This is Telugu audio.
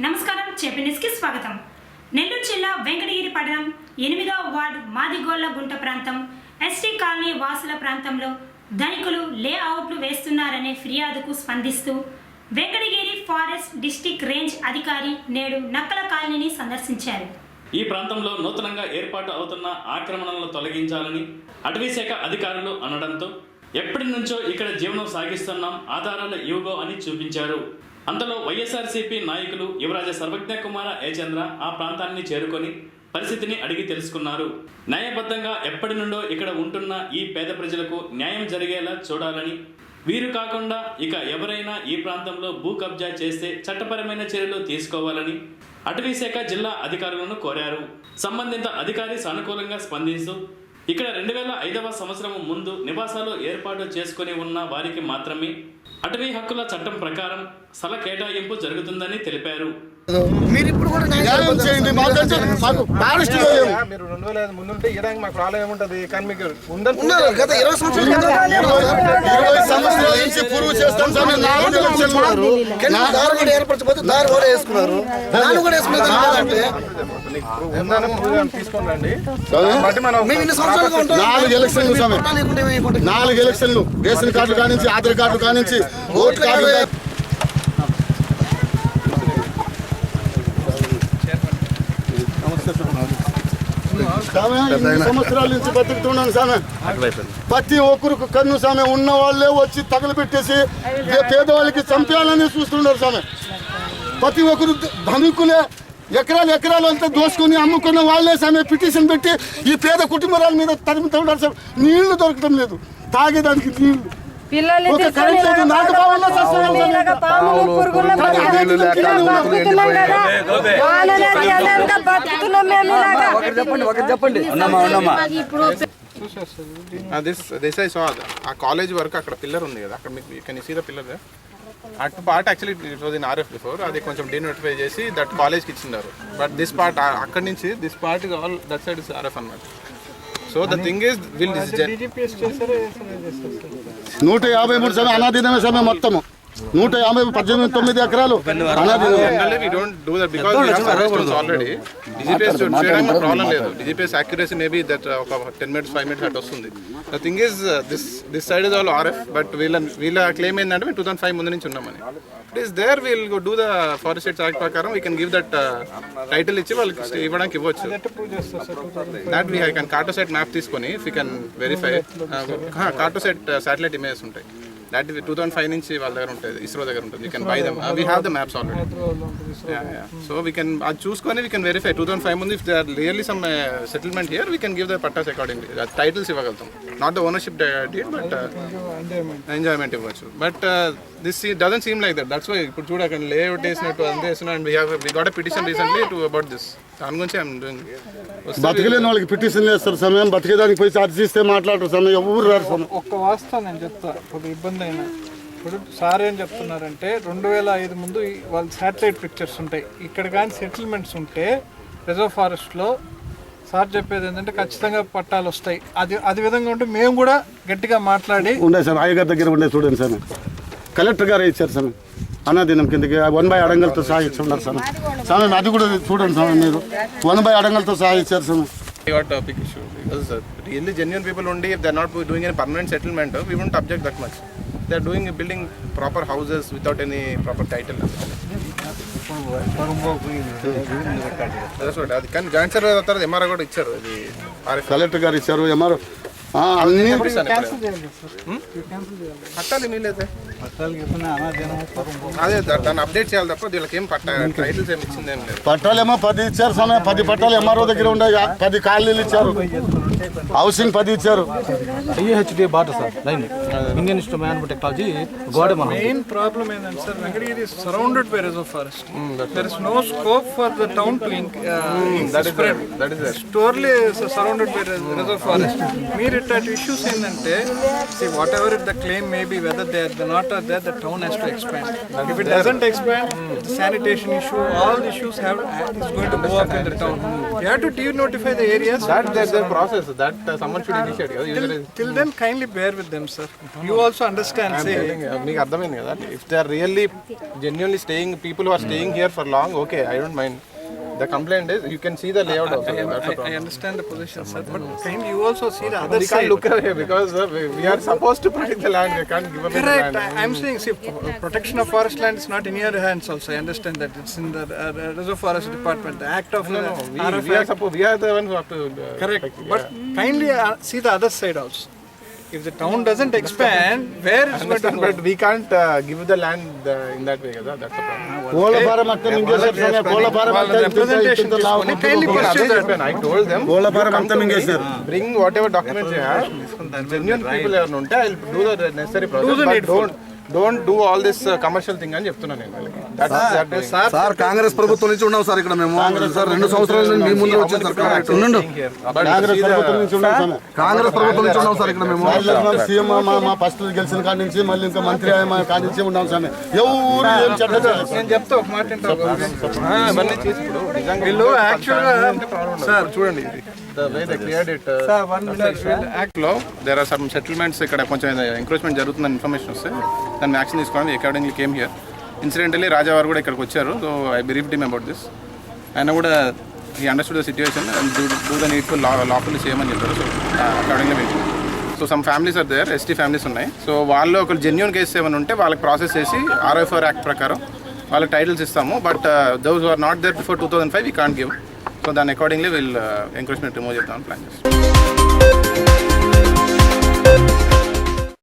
నమస్కారం కి స్వాగతం. నెల్లూరు జిల్లా వెంకటగిరి పట్టణం ఎనిమిదవ వార్డు మాదిగోళ్ళ గుంట ప్రాంతం. ఎస్టీ కాలనీ వాసుల ప్రాంతంలో ధనికులు లేఅవుట్లు వేస్తున్నారనే ఫిర్యాదుకు స్పందిస్తూ వెంకటగిరి ఫారెస్ట్ డిస్టిక్ రేంజ్ అధికారి నేడు నక్కల కాలనీని సందర్శించారు. ఈ ప్రాంతంలో నూతనంగా ఏర్పాటు అవుతున్న ఆక్రమణలను తొలగించాలని అటవీ శాఖ అధికారులు అనడంతో ఎప్పటి నుంచో ఇక్కడ జీవనం సాగిస్తున్నాం ఆధారాలు ఇవ్వగో అని చూపించారు. అంతలో వైఎస్ఆర్సీపీ నాయకులు యువరాజ సర్వజ్ఞ కుమార ఏచంద్ర ఆ ప్రాంతాన్ని చేరుకొని పరిస్థితిని అడిగి తెలుసుకున్నారు. న్యాయబద్ధంగా ఎప్పటి నుండో ఇక్కడ ఉంటున్న ఈ పేద ప్రజలకు న్యాయం జరిగేలా చూడాలని. వీరు కాకుండా ఇక ఎవరైనా ఈ ప్రాంతంలో భూ కబ్జా చేస్తే చట్టపరమైన చర్యలు తీసుకోవాలని అటవీశాఖ జిల్లా అధికారులను కోరారు. సంబంధిత అధికారి సానుకూలంగా స్పందిస్తూ ఇక్కడ రెండు వేల ఐదవ సంవత్సరం ముందు నివాసాలు ఏర్పాటు చేసుకుని ఉన్న వారికి మాత్రమే అటవీ హక్కుల చట్టం ప్రకారం స్థల కేటాయింపు జరుగుతుందని తెలిపారు. మీరు ఇప్పుడు కూడా న్యాయం చేయండి మాకు ఫారెస్ట్. మీరు రెండు వేల ఐదు ఇవ్వడానికి మాకు ప్రాబ్లం ఏముంటది కానీ మీకు ఉందని ఉన్నారు గత ఇరవై సంవత్సరాల కింద ఇరవై ఇరవై సంవత్సరాల నుంచి పురుగు చేస్తాం స్వామి నాలుగు లక్షలు కింద దారి కూడా ఏర్పరచకపోతే దారి కూడా వేసుకున్నారు. దాన్ని కూడా వేసుకున్నారు. ఉంటాం నాలుగు ఎలక్షన్లు నాలుగు ఎలక్షన్లు. రేషన్ కార్డు కానించి ఆధార్ కార్డు కానించి ఓటు కార్డు సంవత్సరాల నుంచి బతుకుతున్నాను సామె. ప్రతి ఒక్కరికి కన్ను సామె. ఉన్న వాళ్ళే వచ్చి తగలబెట్టేసి పేదవాళ్ళకి చంపేయాలని చూస్తున్నారు సామె. ప్రతి ఒక్కరు ధనికులే ఎకరాలు ఎకరాలు అంతా దోసుకొని అమ్ముకున్న వాళ్ళే సామె పిటిషన్ పెట్టి ఈ పేద కుటుంబాల మీద తరుముతూ ఉంటారు సార్ నీళ్ళు దొరకడం లేదు. తాగేదానికి నీళ్ళు. పిల్లల్ని తీసుకొని దిస్ దిస్ ఐ సా ఆ కాలేజ్ వరకు అక్కడ పిల్లర్ ఉంది కదా అక్కడ మీకు can see the pillar at part actually it was in RF before అది కొంచెం డీనోటిఫై చేసి దట్ కాలేజ్కి ఇచ్చినారు బట్ దిస్ పార్ట్ అక్కడి నుంచి this part is all that side is RF అన్నమాట. So the thing is will నూట యాభై మూడు సమయం అనాదినమే సమయం మొత్తము. నూట యాభై పద్దెనిమిది తొమ్మిది ఎకరాలు. అనాదినమే generally we don't do that because we have survey stones already DGPS చేయడానికి ప్రాబ్లం లేదు. డిజిపిఎస్ యాక్యురసీ మేబీ దట్ ఒక ten minutes five minutes at వస్తుంది. The thing is this this side is all RF but వీళ్ళ వీళ్ళ క్లెయిమ్ ఏంటంటే మేము టూ థౌసండ్ ఫైవ్ ముందు నుంచి ఉన్నామని. It is there we'll go do the forest rights act ప్రకారం. We can give that title ఇచ్చి వాళ్ళకి ఇవ్వడానికి ఇవ్వచ్చు. That we I can Cartosat map తీసుకొని you can verify Cartosat satellite images ఉంటాయి. That is two thousand five నుంచి వాళ్ళ దగ్గర ఉంటుంది ఇస్రో దగ్గర ఉంటుంది. You can buy them we have the maps already so we can అది చూసుకొని we can verify two thousand five ముందు if they are really some settlement here we can give the pattas accordingly titles ఇవ్వగలుగుతాం. Not the ownership deed but enjoyment ఇవ్వచ్చు. But this doesn't seem like that that's why ఇప్పుడు చూడ అక్కడ లేఅవుట్ వేసినట్టు అంతే వేసిన and we have we got petition recently to about this దాని గురించి ఐఎమ్ డూయింగ్ బతకలేని వాళ్ళకి పిటిషన్ చేస్తారు సమయం బతికేదానికి పోయి అర్జిస్తే మాట్లాడరు సమయం ఎవరు రారు సమయం. ఒక్క వాస్తవం నేను చెప్తా ఇప్పుడు ఇబ్బంది అయినా. ఇప్పుడు సార్ ఏం చెప్తున్నారంటే రెండు వేల ఐదు ముందు వాళ్ళ శాటిలైట్ పిక్చర్స్ ఉంటాయి. ఇక్కడ కానీ సెటిల్మెంట్స్ ఉంటే రిజర్వ్ ఫారెస్ట్లో సార్ చెప్పేది ఏంటంటే ఖచ్చితంగా పట్టాలు వస్తాయి. అది అది విధంగా ఉంటే మేము కూడా గట్టిగా మాట్లాడి ఉండే సార్. ఆయగారి దగ్గర ఉండే చూడండి సార్. కలెక్టర్ గారు ఇచ్చారు సార్. అన్నా దినం కిందకి వన్ బై అడంగలతో సహా ఇచ్చున్నారు సార్. సార్ అది కూడా చూడండి సార్ మీరు. వన్ బై అడంగలతో సహా ఇచ్చారు సార్. జెన్యున్ పీపుల్ ఉండి not doing an permanent settlement we won't object that much they doing building proper houses without any proper title అది కానీ జాయింట్ సర్వే తర్వాత కూడా ఇచ్చారు ఇది ఆర్ఎఫ్ కలెక్టర్ గారు ఇచ్చారు ఎంఆర్ అన్ని పట్టాలి మీలైతే అదే దాన్ని అప్డేట్ చేయాలి తప్ప వీళ్ళకి ఏం పట్ట టైటిల్స్ ఏమి ఇచ్చింది ఏం లేదు. పట్టాలేమో పది ఇచ్చారు సమయం పది పట్టాలు ఎంఆర్ఓ దగ్గర ఉండే పది కాలనీలు ఇచ్చారు. హౌసింగ్ పది ఇచ్చారు. ఐఏహెచ్డి బాట sir line. Indian Institute man technology గోడ మనం. మెయిన్ ప్రాబ్లం ఏంటంటే sir Venkatagiri is surrounded by reserve forest there is no scope for the town to spread that is thoroughly surrounded by reserve forest మీరు ఇట్లాంటి ఇష్యూస్ ఏంటంటే see whatever it the claim may be whether they the not are there the town has to expand if it doesn't expand sanitation issue all the issues have is going to go up in the town have to denotify the areas that their, their process. That uh, someone should initiate. కదా. Is- till then kindly bear with them sir you also understand I'm say telling you, మీకు అర్థమైంది కదా if they are really genuinely staying people who are staying here for long okay I don't mind The complaint is you can see the layout also. I, I, I, I understand the position, sir, but kindly you also see the other we side. We can't look away because uh, we, we are supposed to protect the land. We can't give up Correct. the land. I am saying, see, uh, protection of forest land is not in your hands also. I understand that. It's in the uh, Reserve Forest Department. The act of... No, no, no. We, we, are, suppo- we are the ones who have to... Uh, Correct. Protect, but yeah. kindly uh, see the other side also. If the town doesn't expand, where is going to go? But we can't uh, give the land uh, in that way, that's the problem. అక్కడ మింగేశారు అంతా మింగేశారు ఎవరైనా ఉంటే do all this uh, commercial thing అని చెప్తున్నాను నేను సార్ కాంగ్రెస్ ప్రభుత్వం నుంచి ఉన్నాం సార్ ఇక్కడ మేము. సార్ రెండు సంవత్సరాల నుంచి మీ ముందు వచ్చాం సార్. ఉండండి. కాంగ్రెస్ ప్రభుత్వం నుంచి ఉన్నాం స్వామి కాంగ్రెస్ ప్రభుత్వం నుంచి ఉన్నాం సార్ ఇక్కడ మేము. సీఎం మా మా ఫస్ట్ గెలిచిన కాడి నుంచి మళ్ళీ ఇంకా మంత్రి కాడి నుంచి ఉన్నాం స్వామి ఎవరు ఏం. నేను చెప్తా ఒక మాట వీళ్ళు యాక్చువల్గా సార్ చూడండి. ఇది the way they cleared it యాక్ట్లో దేర్ ఆర్ సమ్ సెటిల్మెంట్స్ ఇక్కడ కొంచెం ఎంక్రోచ్మెంట్ జరుగుతుందని ఇన్ఫర్మేషన్ వస్తే దాన్ని యాక్షన్ తీసుకోవడానికి accordingly came here incidentally Raja వారు కూడా ఇక్కడికి వచ్చారు. So I brief team about this ఆయన కూడా ఈ understood the situation and do the needful law lawful చేయమని చెప్పారు. సో అకార్డింగ్లీ మేము so some families are there ST families ఉన్నాయి. సో వాళ్ళు ఒక జెన్యున్ కేసెస్ ఏమైనా ఉంటే వాళ్ళకి ప్రాసెస్ చేసి ఆర్ఎఫ్ఆర్ యాక్ట్ ప్రకారం వాళ్ళకి టైటిల్స్ ఇస్తాము. But those are not there before two thousand five we can't give so దాని అకార్డింగ్లీ వీల్ ఎంకరేజ్మెంట్ రిమూవ్ చేద్దామని ప్లాన్ చేస్తాం